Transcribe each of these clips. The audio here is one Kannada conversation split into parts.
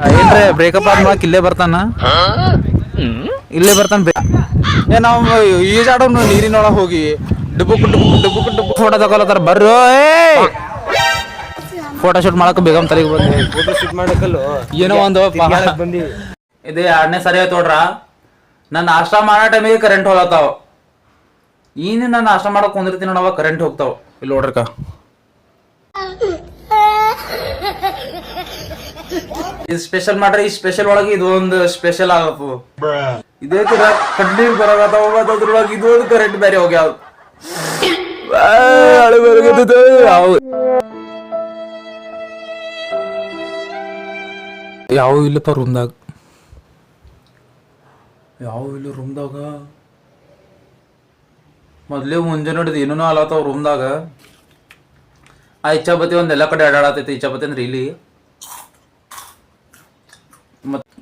ಏನ್ರಿ ಬ್ರೇಕಪ್ ಆದ್ಮೇಲೆ ಇಲ್ಲೇ ಬರ್ತಾನ? ಇಲ್ಲೇ ಬರ್ತಾನ ಏ, ನಾವು ಈಜಾಡೋ ನೀರಿನೊಳಗೆ ಹೋಗಿ. ಡುಬುಕ್ ಡುಬುಕ್ ಡುಬುಕ್ ಡುಬುಕ್ ಫೋಟೋ ತಗೊಳತ್ತಾರ, ಬರ್ರೋ, ಏ! ಫೋಟೋ ಶೂಟ್ ಮಾಡಕ್ ಬೇಗಮ್ ತಲೆಗೆ ಬಂದೆ. ಫೋಟೋ ಶೂಟ್ ಮಾಡಕ್ಕಲ್ಲ ಏನೋ ಒಂದು ಬಂದಿ ಇದು ಎರಡನೇ ಸರಿ ಆಯ್ತು ನೋಡ್ರ. ನಾನು ನಾಷ್ಟ ಮಾಡೋ ಟೈಮಿಗೆ ಕರೆಂಟ್ ಹೋಗತ್ತಾವ. ಈನ ನಾನು ನಾಷ್ಟ ಮಾಡಕ್ ಕುಂದಿರ್ತೀನಿ ನೋಡವ ಕರೆಂಟ್ ಹೋಗ್ತಾವ. ಇಲ್ಲಿ ನೋಡ್ರಕ್ಕ. ಇದು ಸ್ಪೆಷಲ್ ಮಾಡ್ರಿ ಈ ಸ್ಪೆಷಲ್ ಒಳಗೆ ಇದು ಒಂದು ಸ್ಪೆಷಲ್ ಆಗಪ್ಪು. ಇದೇ ತರ ಕಣ್ಣೀರ್ ಬರೋದ್ರೊಳಗೆ ಮತ್ತ್ ಅದ್ರೊಳಗೆ ಇದು ಒಂದು ಕರೆಂಟ್ ಬೇರೆ ಹೋಗ್ಯಾವ ಯಾವ ಇಲ್ಲಪ್ಪ ರೂಮ್ದಾಗ ಯಾವ ಇಲ್ಲ ರೂಮ್ದಾಗ ಮೊದ್ಲೇ ಮುಂಜಾನೆ ಹಿಡಿದು ಏನೂ ಅಲತ್ತಾವ ರೂಮ್ದಾಗ ಆ ಇಚ್ಛಾಪತಿ ಒಂದ್ ಎಲ್ಲ ಕಡೆ ಅಡಾಡತೈತಿ ಇಚ್ಛಾಪತಿ ಅಂದ್ರೆ ಇಲ್ಲಿ.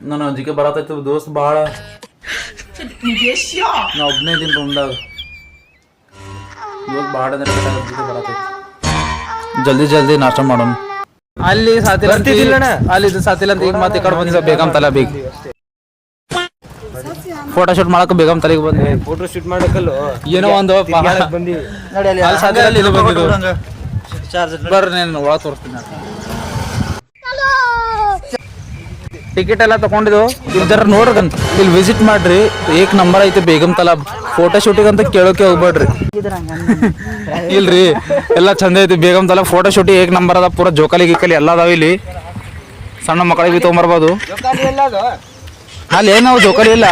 ನನ್ನ ಅಂಜಿಕೆ ಬರತೈತಿ ದೋಸ್ತ್ ಭಾಳ ನಾ ಒಬ್ಬನೇ ದಿನ ರೂಮ್ದಾಗ ಇವಾಗ ಭಾಳ ದಿನ ಬಿಟ್ಟ ಅಂಜಿಕೆ ಬರತೈತಿ ಜಲ್ದಿ ಜಲ್ದಿ ನಾಷ್ಟ ಮಾಡೋಣ. ಅಲ್ಲಿ ಸಾತಿಲ್ಲ ಅಲ್ಲಿ ಇದು ಸಾತಿಲ್ಲ ಅಂತ ಈಗ ಮತ್ತೆ ಈ ಕಡೆ ಬಂದಿದ್ದ ಬೇಗಮ್ ತಲ ಬೇಗ. ಫೋಟೋ ಶೂಟ್ ಮಾಡಕ್ ಬೇಗಮ್ ತಲೆಗೆ ಬಂದ್ವಿ ಫೋಟೋ ಶೂಟ್ ಮಾಡಕ್ಕಲ್ಲ? ಏನೋ ಒಂದು ಬಂದಿ? ಅಲ್ಲಿ ಸಾತಿಲ್ಲ ಅಲ್ಲಿ ಇದು ಬಂದಿದ್ದು. ಬರ್ರಿ ನಾನು ಒಳಗೆ ತೋರಿಸ್ತೀನಿ ನಾನು. ಟಿಕೆಟ್ ಎಲ್ಲ ತಗೊಂಡಿದ್ದು. ಇಲ್ದಾರ ನೋಡ್ರಿ ಇಲ್ಲಿ ವಿಸಿಟ್ ಮಾಡ್ರಿ. ಏಕ್ ನಂಬರ್ ಐತೆ ಬೇಗಂ ತಲಾಬ್ ಫೋಟೋ ಶೂಟಿಂಗ್ ಅಂತ ಕೇಳೋಕೆ ಹೋಗ್ಬೇಡ್ರಿ. ಇಲ್ರಿ. ಎಲ್ಲ ಚಂದ ಐತಿ ಬೇಗಂ ತಲಾಬ್ ಫೋಟೋ ಶೂಟಿ ಏಕ್ ನಂಬರ್ ಅದ. ಪೂರ ಜೋಕಾಲಿ ಗೀಕಲಿ ಎಲ್ಲ ಅದಾವ ಇಲ್ಲಿ. ಸಣ್ಣ ಮಕ್ಕಳಿಗೆ ಬಿ ಅಲ್ಲಿ ಏನವು ಜೋಕಾಲಿ ಇಲ್ಲ.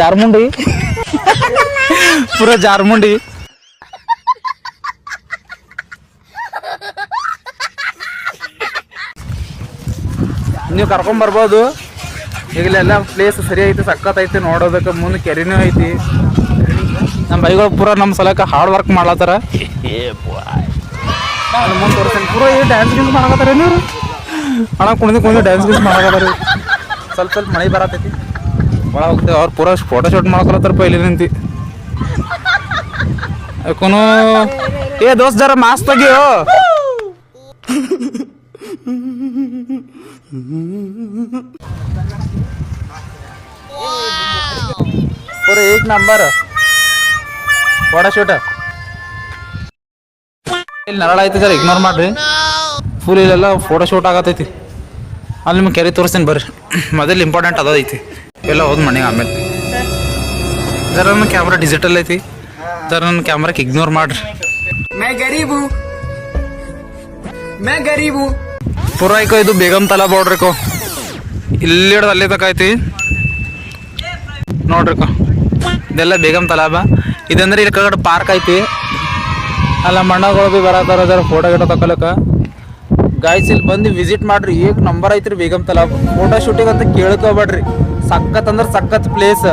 ಜಾರ್ಮುಂಡಿ. ಪೂರ ಜಾರ್ಮುಂಡಿ. ನೀವು ಕರ್ಕೊಂಬರ್ಬೋದು ಈಗಲೆಲ್ಲ ಪ್ಲೇಸ್ ಸರಿ ಐತಿ, ಸಖತ್ ನೋಡೋದಕ್ಕೆ ಮುಂದೆ ಕೆರೆನೂ ಐತಿ. ನಮ್ಮ ಬೈಗಳು ಪೂರ ನಮ್ಮ ಸಲಕ ಹಾರ್ಡ್ ವರ್ಕ್ ಮಾಡ್ಲತ್ತಾರ. ಮುಂದೆ ತೋರಿಸ್ತೀನಿ ಪೂರ ಈ ಡ್ಯಾನ್ಸ್ ಗಿನ್ಸ್ ಮಾಡಕತ್ತಾರ ನೀವು ಹಣ ಕುಣಿದು ಕುಣಿದು ಡ್ಯಾನ್ಸ್ ಗಿನ್ಸ್ ಮಾಡಕತ್ತಾರ. ಸ್ವಲ್ಪ ಸ್ವಲ್ಪ ಮಳೆ ಬರತೈತಿ. ಒಳ ಹೋಗ್ತೇವೆ, ಅವ್ರು ಪೂರ ಫೋಟೋ ಶೂಟ್ ಮಾಡ್ಕೊಳತ್ತಾರ ಪೈಲಿ ನಿಂತಿ. ಯಾಕೋನು ಏ ದೋಸ್ತ್ ಜರ ಮಾಸ್ಕ್ ಪೂರ ಏಕ್ ನಂಬರ್ ಫೋಟೋ ಶೂಟ್ ಇಲ್ಲಿ ನರಳ ಐತಿ ಸರ್ ಇಗ್ನೋರ್ ಮಾಡ್ರಿ ಫುಲ್ ಇಲ್ಲೆಲ್ಲ ಫೋಟೋ ಶೂಟ್ ಆಗತೈತಿ ಅಲ್ಲಿ ನಿಮ್ಗೆ ಕೆರೆ ತೋರಿಸ್ತೀನಿ ಬರ್ರಿ ಮೊದಲು ಇಂಪಾರ್ಟೆಂಟ್ ಅದೈತಿ ಎಲ್ಲ ಹೋದ್ ಮನೆಗೆ ಆಮೇಲೆ ಸರ್ ನನ್ನ ಕ್ಯಾಮ್ರಾ ಡಿಜಿಟಲ್ ಐತಿ ಸರ್ ನನ್ನ ಕ್ಯಾಮ್ರಾಕ್ಕೆ ಇಗ್ನೋರ್ ಮಾಡ್ರಿ ಮೈ ಗರೀಬು ಮೈ ಗರೀಬು ಪುರಾಯ್ಕೋ, ಇದು ಬೇಗಮ್ ತಲಾ ಬಾಡ್ರಿಕೋ ಇಲ್ಲಿ ಹಿಡ್ದು ಅಲ್ಲಿ ತಕ ಐತಿ. ನೋಡ್ರಿಕೋ ಇದೆಲ್ಲ ಬೇಗಮ್ ತಲಾಬ ಇದಂದ್ರೆ ಇಲ್ಲಿ ಕಡೆ ಪಾರ್ಕ್ ಐತಿ. ಅಲ್ಲ, ಮಣ್ಣಗಳು ಭೀ ಬರತ್ತಾರ ಅದರ ಫೋಟೋ ಗಿಟೋ ತಕೊಳಕ ಗಾಯ್ಸ್ ಇಲ್ಲಿ ಬಂದು ವಿಸಿಟ್ ಮಾಡ್ರಿ. ಏಕ್ ನಂಬರ್ ಐತ್ರಿ ಬೇಗಮ್ ತಲಾಬ್ ಫೋಟೋ ಶೂಟಿಂಗ್ ಅಂತ ಕೇಳ್ಕೋಬೇಡ್ರಿ. ಸಖತ್ ಅಂದ್ರೆ ಸಖತ್ ಪ್ಲೇಸ್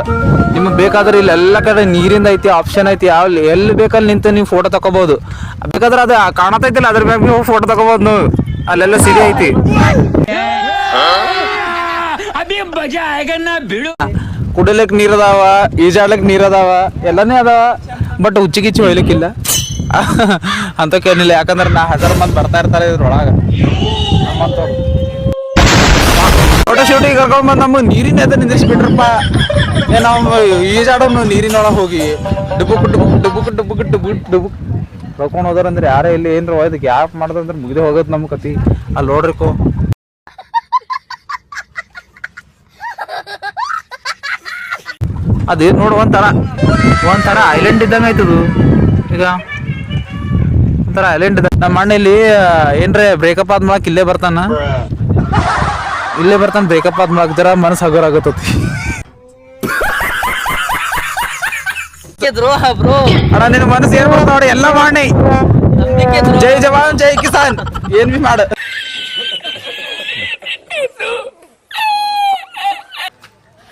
ನಿಮ್ಗೆ ಬೇಕಾದ್ರೆ ಇಲ್ಲಿ ಎಲ್ಲ ಕಡೆ ನೀರಿಂದ ಐತಿ ಆಪ್ಷನ್ ಐತಿ. ಯಾವ ಎಲ್ಲಿ ಬೇಕಲ್ಲಿ ನಿಂತು ನೀವು ಫೋಟೋ ತಗೋಬೋದು ಬೇಕಾದ್ರೆ ಅದು ಕಾಣತೈತಿಲ್ಲ, ಅದ್ರ ಮ್ಯಾಗ ನೀವು ಫೋಟೋ ತಗೋಬೋದು ನೀವು. ಅಲ್ಲೆಲ್ಲ ಸಿರಿ ಐತಿ. ಕುಡಲಕ್ ನೀರ್ ಅದಾವ ಈಜಾಡ್ಲಕ್ ನೀರ್ ಅದಾವ ಎಲ್ಲಾನೇ ಅದಾವ ಬಟ್ ಹುಚ್ಚಿ ಗಿಚ್ಚಿ ಹೊಯ್ಲಿಕ್ಕಿಲ್ಲ. ಅಂತ ಕೇಳಿಲ್ಲ ಯಾಕಂದ್ರೆ ನಾ ಹಜಾರ್ ಮಂದಿ ಬರ್ತಾ ಇರ್ತಾರೆ ಇದ್ರೊಳಗ. ಫೋಟೋ ಶೂಟಿಂಗ್ ಕರ್ಕೊಂಡ್ ಬಂದ್ ನಮ್ಗೆ ನೀರಿನ ಎದ ನಿಂದಿರ್ಸ್ಬಿಟ್ರಪ್ಪ. ಏ ನಾವು ನೀರಿನೊಳಗ ನೀರಿನೊಳಗೆ ಹೋಗಿ ಡುಬುಕ್ ಡುಬುಕ್ ಡುಬುಕ್ ಡುಬುಕ್ ಡುಬುಕ್ ಡುಬುಕ್ ಕರ್ಕೊಂಡು ಹೋದಾರಂದ್ರೆ ಯಾರೇ ಇಲ್ಲಿ ಏನ್ರ ಇದಕ್ಕೆ ಗ್ಯಾಪ್ ಮಾಡ್ದಂದ್ರೆ ಮುಗಿದೇ ಹೋಗೋದು ನಮ್ಮ ಕತಿ. ಅಲ್ಲಿ ನೋಡ್ರಿಕೋ ಅದೇನು ನೋಡು, ಒಂಥರ ಒಂಥರ ಐಲೆಂಡ್ ಇದ್ದಂಗ ಆಯ್ತದು ಈಗ ಒಂಥರ ಐಲೆಂಡ್ ಇದ್ದ ನಮ್ಮ ಇಲ್ಲಿ ಏನ್ರೆ ಬ್ರೇಕಪ್ ಆದ್ಮೇಲೆ ಇಲ್ಲೇ ಬರ್ತಾನ. ಇಲ್ಲೇ ಬರ್ತಾನ ಬ್ರೇಕಪ್ ಆದ್ಮೇಲೆ ಜರ ಮನಸ್ಸು ಹಗುರ ಆಗತ್ತತಿ. ದ್ರೋಹ ಬ್ರೋ. ಅಣ್ಣ ನಿನ್ನ ಮನಸ್ಸು ಏನ್ ಮಾಡ್ತಾವ ನೋಡಿ ಎಲ್ಲ ಮಾಡಿ ನಂಬಿಕೆ ದ್ರೋಹ. ಜೈ ಜವಾನ್ ಜೈ ಕಿಸಾನ್. ಏನ್ ಬಿ ಮಾಡ.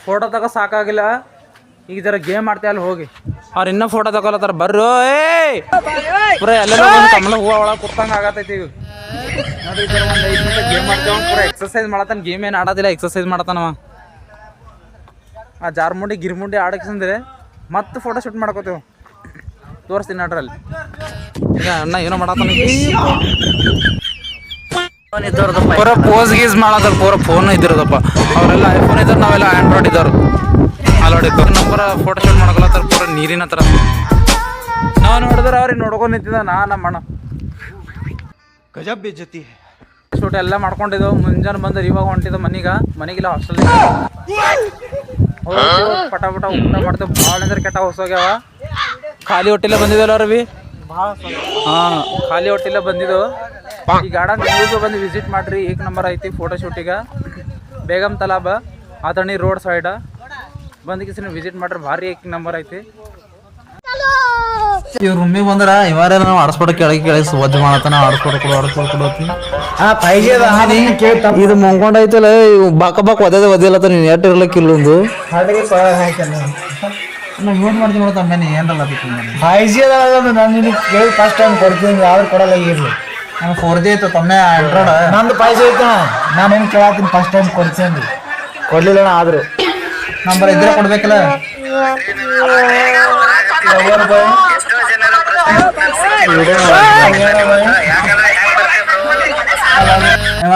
ಫೋಟೋ ತಗೋ ಸಾಕಾಗಿಲ್ಲ. ಈಗ ಜರ ಗೇಮ್ ಮಾಡ್ತೇ ಅಲ್ಲಿ ಹೋಗಿ. ಅವ್ರ ಇನ್ನೂ ಫೋಟೋ ತಗೋಲತ್ತಾರ. ಬರ್ರೋ ಏ ಪೂರ ಎಲ್ಲರೂ ಕಮಲ ಹೂವ ಒಳಗೆ ಕುತ್ತಂಗ ಆಗತೈತಿ ಈಗ. ನೋಡಿ ಜರ ಒಂದು ಐದು ನಿಮಿಷ ಗೇಮ್ ಮಾಡ್ತೇವ ಪೂರ ಎಕ್ಸರ್ಸೈಸ್ ಮಾಡತ್ತಾನ. ಗೇಮ್ ಏನು ಆಡೋದಿಲ್ಲ ಎಕ್ಸರ್ಸೈಸ್ ಮಾಡತ್ತಾನವ. ಆ ಜಾರ್ಮುಂಡಿ ಗಿರ್ಮುಂಡಿ ಆಡಕ್ಸಂದ್ರೆ ಮತ್ತೆ ಫೋಟೋ ಶೂಟ್ ಮಾಡ್ಕೋತೇವೆ. ತೋರಿಸ್ತೀನಿ ನೋಡ್ರಲ್ಲಿ. ಈಗ ಅಣ್ಣ ಏನೋ ಮಾಡತ್ತಾನ ಪೂರ ಪೋಸ್ ಗೀಸ್ ಮಾಡತ್ತಾರ ಪೂರ ಫೋನ್ ಇದ್ದಿರೋದಪ್ಪ. ಅವರೆಲ್ಲ ಐಫೋನ್ ಇದ್ರೆ ನಾವೆಲ್ಲ ಆಂಡ್ರಾಯ್ಡ್ ಇದ್ದವ್ರು ಅಲ್ಲೋಡಿ ನಂಬರ್ ಫೋಟೋ ಶೂಟ್ ಮಾಡ್ಕೊಳತ್ತಾರ ಪೂರ ನೀರಿನ ಹತ್ರ ನಾವು ನೋಡಿದ್ರೆ ಅವ್ರಿಗೆ ನೋಡ್ಕೊಂಡು ನಿಂತಿದ್ದ ನಾ ನಮ್ಮ ಅಣ್ಣ. ಗಜಬ್ ಬೇಜತಿ ಶೂಟ್ ಎಲ್ಲ ಮಾಡ್ಕೊಂಡಿದ್ದೆವು ಮುಂಜಾನೆ ಬಂದ್ರೆ ಇವಾಗ ಹೊಂಟಿದ್ದ ಮನೀಗ ಮನೆಗಿಲ್ಲ ಹಾಸ್ಟೆಲ್ ಪಟ ಪಟ ಊಟ ಮಾಡ್ತೇವೆ. ಭಾಳ ಅಂದ್ರೆ ಕೆಟ್ಟ ಹೊಸೋಗ್ಯಾವ ಖಾಲಿ ಹೊಟ್ಟಿಲ್ಲ ಬಂದಿದ್ದಲ್ಲ ರವಿ ಹಾ ಖಾಲಿ ಹೊಟ್ಟಿಲ್ಲ ಬಂದಿದ್ದು ಈ ಗಾರ್ಡನ್ ನೀವು ಬಂದು ವಿಸಿಟ್ ಮಾಡ್ರಿ. ಏಕ್ ನಂಬರ್ ಐತಿ ಫೋಟೋ ಶೂಟಿಗೆ ಬೇಗಮ್ ತಲಾಬ ಆತಣಿ ರೋಡ್ ಸೈಡ ಬಂದು ಕಿಸಿನ ವಿಸಿಟ್ ಮಾಡ್ರಿ. ಭಾರಿ ಏಕ್ ನಂಬರ್ ಐತಿ. ಇವ್ರ ರೂಮಿಗೆ ಬಂದ್ರ ಇವಾರೆಲ್ಲ ನಾವು ಆಡಸ್ಬಿಡ ಕೆಳಗೆ ಕೆಳಗೆ ಸ್ವಚ್ಛ ಮಾಡತ್ತಾನ ಆಡಸ್ಬಿಡ ಕೊಡು ಆಡಸ್ಬಿಡ ಕೊಡು ಅಂತ. ಹಾ ಫೈವ್ ಜಿ ಇದು ಮಂಕೊಂಡ್ ಐತಲ್ಲ ಇವು ಬಾಕ ಬಾಕ್ ಒದದ ಒದಿಲ್ಲತ್ತ ನೀನು ಎಟ್ ಇರ್ಲಕ್ಕ ಇಲ್ಲೊಂದು ಹಾಡಿಗೆ ಹಾಕ್ಯಾನ. ನಾ ಯೂಸ್ ಮಾಡ್ತೀನಿ ನೋಡ ಅಮ್ಮೇನೆ ಏನಲ್ಲ ಫೈವ್ ಜಿ ಅದ ನಾನು ನಿನಗೆ ಕೇಳಿ ಫಸ್ಟ್ ಟೈಮ್ ಕೊಡ್ತೀನಿ ಯಾರು ಕೊಡಲ್ಲ ಇರ್ಲಿ. ನಾನು ಫೋರ್ ಜಿ ಐತೆ ತಮ್ಮೆ ಆಂಡ್ರಾಯ್ಡ್ ನಂದು ಫೈವ್ ಜಿ ನಾನು ಏನು ಕೇಳತ್ತೀನಿ ಫಸ್ಟ್ ಟೈಮ್ ಕೊಡ್ತೀನಿ ಕೊಡ್ಲಿಲ್ಲ ಆದರೂ. ನಂಬರ್ ಇದ್ರೆ ಕೊಡ್ಬೇಕಲ್ಲ.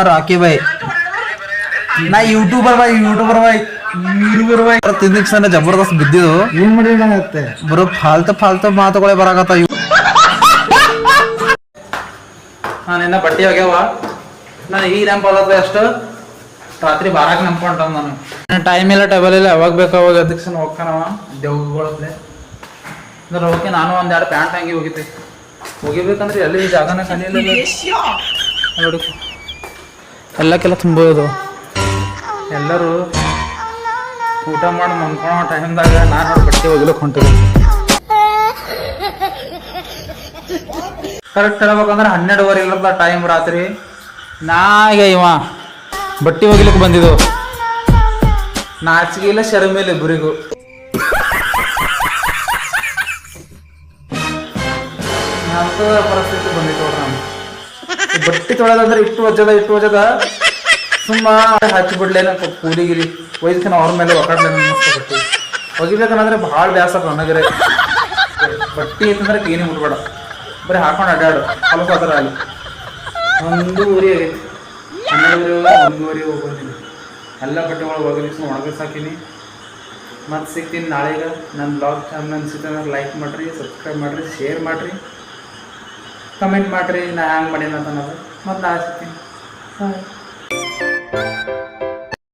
ರಾಕಿ ಬಾಯ್. ನಾ ಯೂಟ್ಯೂಬರ್ ಬಾಯ್ ಯೂಟ್ಯೂಬರ್ ಬಾಯ್ ಯೂಟ್ಯೂಬರ್ ಬಾಯ್. ತಿಂದಿಕ್ ಸಣ್ಣ ಜಬರ್ದಸ್ತ್ ಬಿದ್ದಿದ್ದು. ಏನ್ ಮಾಡಿರುತ್ತೆ ಬರೋ ಫಾಲ್ತು ಫಾಲ್ತು ಮಾತುಗಳೇ ಬರಾಕತ್ತ ಇವು. ನಾನಿನ್ನ ಬಟ್ಟೆ ಹೋಗ್ಯಾವ ನಾನು ಈಗ ನೆನಪಲ್ಲದ ಅಷ್ಟು. ರಾತ್ರಿ ಬಾರಾಕ್ ನೆನ್ಕೊಂಡ ನಾನು. ಟೈಮ್ ಇಲ್ಲ ಟೇಬಲ್ ಇಲ್ಲ. ಯಾವಾಗ ಬೇಕು ಅವಾಗ ಅದಕ್ಕೆ ಹೋಗ್ತಾನವ. ದೇವ್ಗಳಪ್ಲೆ ಅಂದ್ರೆ ಓಕೆ ನಾನು ಒಂದ್ ಎರಡು ಪ್ಯಾಂಟ್ ಹಂಗೆ ಹೋಗಿದ್ದೆ. ಹೋಗಿಬೇಕಂದ್ರೆ ಎಲ್ಲಿ ಜಾಗನ ಖಾಲಿ ಇಲ್ಲ ನೋಡಿ. ಎಲ್ಲಕ್ಕೆಲ್ಲ ತುಂಬೋದು ಎಲ್ಲರೂ ಊಟ ಮಾಡಿ ಮನ್ಕೊಳೋ ಟೈಮ್ದಾಗ ನಾನು ಅವ್ರ ಬಟ್ಟೆ ಒಗಿಲಕ್ಕೆ ಹೊಂಟಿದ್ದೆ. ಕರೆಕ್ಟ್ ಹೇಳ್ಬೇಕಂದ್ರೆ ಹನ್ನೆರಡುವರೆ ಇಲ್ಲದ ಟೈಮ್ ರಾತ್ರಿ ನಾಗ ಇವ ಬಟ್ಟೆ ಒಗಿಲಿಕ್ಕೆ ಬಂದಿದ್ದು. ನಾಚಿಗೆ ಇಲ್ಲ ಶರ್ಮಿಲ್ಲ ಇಬ್ಬರಿಗೂ ಅಂತ ಪರಿಸ್ಥಿತಿ ಬಂದಿತ್ತು ನೋಡ್ರಿ ನಮ್ಗೆ. ಬಟ್ಟೆ ತೊಳೆದಂದ್ರೆ ಇಟ್ಟು ವಜದ ಇಟ್ಟು ವಜದ ಸುಮ್ಮ ಹಚ್ಚಿ ಬಿಡ್ಲೇನ ಕೂಲಿಗಿರಿ, ವಯಸ್ಸಿನ ಅವ್ರ ಮೇಲೆ ಒಕ್ಕಡ್ಲೇನ ಬಟ್ಟೆ ಒಗಿಬೇಕಂದ್ರೆ ಬಹಳ ಬ್ಯಾಸ ನನಗರೆ ಬಟ್ಟೆ ಅಂತಂದ್ರೆ ಏನೇ ಮುಟ್ಬೇಡ ಬರೀ ಹಾಕೊಂಡು ಅಡ್ಡಾಡು ಹೊಲಸ ಅದರ ಅಲ್ಲಿ ಒಂದು ಊರಿ ಒಂದೂರಿ ಹೋಗೋದಿಲ್ಲ ಎಲ್ಲ ಬಟ್ಟೆಗಳು ಒಗಲಿಸಿ ಒಣಗಿಸ್ ಹಾಕೀನಿ ಮತ್ತೆ ಸಿಗ್ತೀನಿ ನಾಳೆಗ. ನನ್ನ ಬ್ಲಾಗ್ ಚಾನಲ್ ಅನ್ಸುತ್ತೆ ಅಂದ್ರೆ ಲೈಕ್ ಮಾಡಿರಿ ಸಬ್ಸ್ಕ್ರೈಬ್ ಮಾಡಿರಿ ಶೇರ್ ಮಾಡಿರಿ. ಕಮೆಂಟ್ ಮಾಡಿರಿ ನಾ ಹ್ಯಾಂಗೆ ಮಾಡೀನಿ ಅಂತ ಅನ್ನೋದು. ಮತ್ತೆ ಆಸಕ್ತಿ ಬಾಯ್